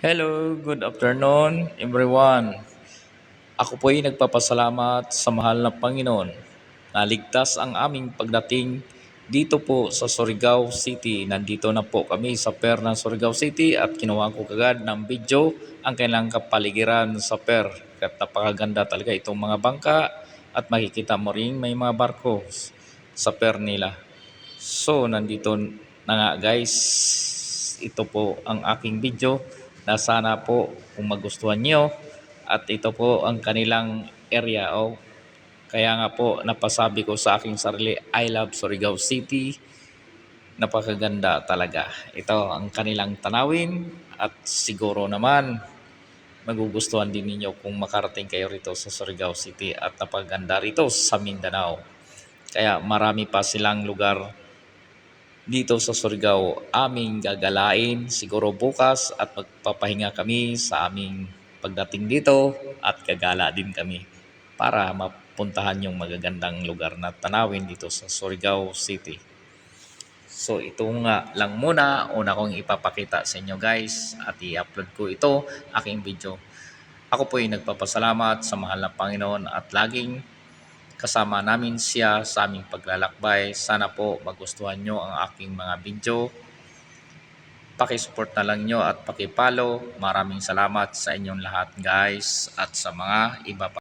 Hello, good afternoon everyone. Ako po ay nagpapasalamat sa mahal na Panginoon na ligtas ang aming pagdating dito po sa Surigao City. Nandito na po kami sa Per ng Surigao City at kinuha ko kagad ng video ang kailang kapaligiran sa Per. At napakaganda talaga itong mga bangka at makikita mo rin may mga barko sa Per nila. So, nandito na nga guys. Ito po ang aking video na sana po kung magustuhan nyo. At ito po ang kanilang area o kaya nga po napasabi ko sa aking sarili I love Surigao City. Napakaganda talaga. Ito ang kanilang tanawin at siguro naman magugustuhan din ninyo kung makarating kayo rito sa Surigao City at napaganda rito sa Mindanao. Kaya marami pa silang lugar dito sa Surigao aming gagalain siguro bukas at magpapahinga kami sa aming pagdating dito at gagala din kami para mapuntahan yung magagandang lugar na tanawin dito sa Surigao City. So ito nga lang muna una kong ipapakita sa inyo guys at i-upload ko ito aking video. Ako po ay nagpapasalamat sa mahal na Panginoon at laging kasama namin siya sa aming paglalakbay. Sana po magustuhan nyo ang aking mga video. Pakisupport na lang nyo at pakipollow. Maraming salamat sa inyong lahat guys at sa mga iba pa.